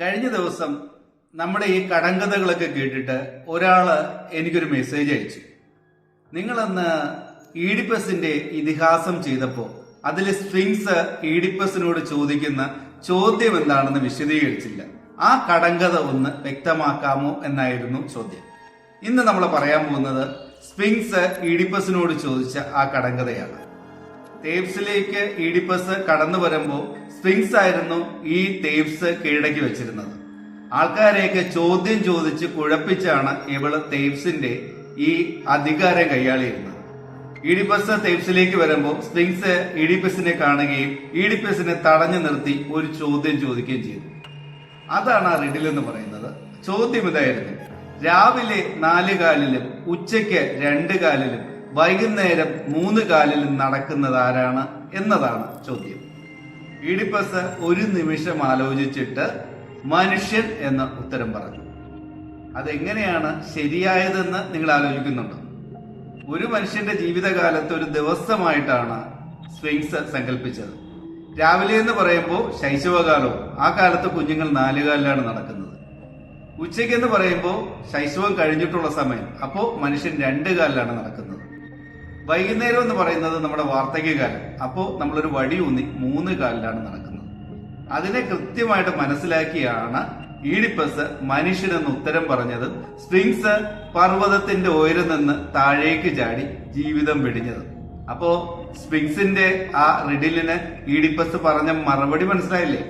കഴിഞ്ഞ ദിവസം നമ്മുടെ ഈ കടങ്കഥകളൊക്കെ കേട്ടിട്ട് ഒരാൾ എനിക്കൊരു മെസ്സേജ് അയച്ചു. നിങ്ങളന്ന് ഈഡിപ്പസിന്റെ ഇതിഹാസം ചെയ്തപ്പോ അതിൽ സ്ട്രിങ്സ് ഈഡിപ്പസിനോട് ചോദിക്കുന്ന ചോദ്യം എന്താണെന്ന് വിശദീകരിച്ചില്ല. ആ കടങ്കഥ ഒന്ന് വ്യക്തമാക്കാമോ എന്നായിരുന്നു ചോദ്യം. ഇന്ന് നമ്മൾ പറയാൻ പോകുന്നത് സ്പിങ്സ് ഈഡിപ്പസിനോട് ചോദിച്ച ആ കടങ്കഥയാണ്. തേബ്സിലേക്ക് ഈഡിപ്പസ് കടന്നു വരുമ്പോൾ സ്പിങ്സ് ആയിരുന്നു ഈ തേപ്സ് കീഴടക്കി വെച്ചിരുന്നത്. ആൾക്കാരെയൊക്കെ ചോദ്യം ചോദിച്ച് കുഴപ്പിച്ചാണ് ഇവൾ തേപ്സിന്റെ ഈ അധികാരം കൈയാളിയിരുന്നത്. ഇഡിപ്പസ് തേപ്സിലേക്ക് വരുമ്പോൾ സ്ഫിങ്സ് ഇഡിപ്പസിനെ കാണുകയും ഇഡിപ്പസിനെ തടഞ്ഞു നിർത്തി ഒരു ചോദ്യം ചോദിക്കുകയും ചെയ്തു. അതാണ് ആ റിഡിൽ എന്ന് പറയുന്നത്. ചോദ്യം ഇതായിരുന്നു. രാവിലെ നാല് കാലിലും ഉച്ചയ്ക്ക് രണ്ട് കാലിലും വൈകുന്നേരം മൂന്ന് കാലിലും നടക്കുന്നത് ആരാണ് എന്നതാണ് ചോദ്യം. ഈഡിപ്പസ് ഒരു നിമിഷം ആലോചിച്ചിട്ട് മനുഷ്യൻ എന്ന ഉത്തരം പറഞ്ഞു. അതെങ്ങനെയാണ് ശരിയായതെന്ന് നിങ്ങൾ ആലോചിക്കുന്നുണ്ടോ? ഒരു മനുഷ്യന്റെ ജീവിതകാലത്ത് ഒരു ദിവസമായിട്ടാണ് സ്വിങ്സ് സങ്കല്പിച്ചത് രാവിലെ എന്ന് പറയുമ്പോൾ ശൈശവകാലവും ആ കാലത്ത് കുഞ്ഞുങ്ങൾ നാലുകാലിലാണ് നടക്കുന്നത്. ഉച്ചയ്ക്ക് എന്ന് പറയുമ്പോൾ ശൈശവം കഴിഞ്ഞിട്ടുള്ള സമയം അപ്പോൾ മനുഷ്യൻ രണ്ട് കാലിലാണ് നടക്കുന്നത്. വൈകുന്നേരം എന്ന് പറയുന്നത് നമ്മുടെ വാർദ്ധക്യകാലം അപ്പോൾ നമ്മളൊരു വടി ഊന്നി മൂന്ന് കാലിലാണ് നടക്കുന്നത്. അതിനെ കൃത്യമായിട്ട് മനസ്സിലാക്കിയാണ് ഈഡിപ്പസ് മനുഷ്യനെന്ന് ഉത്തരം പറഞ്ഞത്. സ്പിങ്സ് പർവതത്തിന്റെ ഉയരം നിന്ന് താഴേക്ക് ചാടി ജീവിതം വെടിഞ്ഞത്. അപ്പോ സ്പിങ്സിന്റെ ആ റിഡിലിന് ഈഡിപ്പസ് പറഞ്ഞ മറുപടി മനസ്സിലായില്ലേ?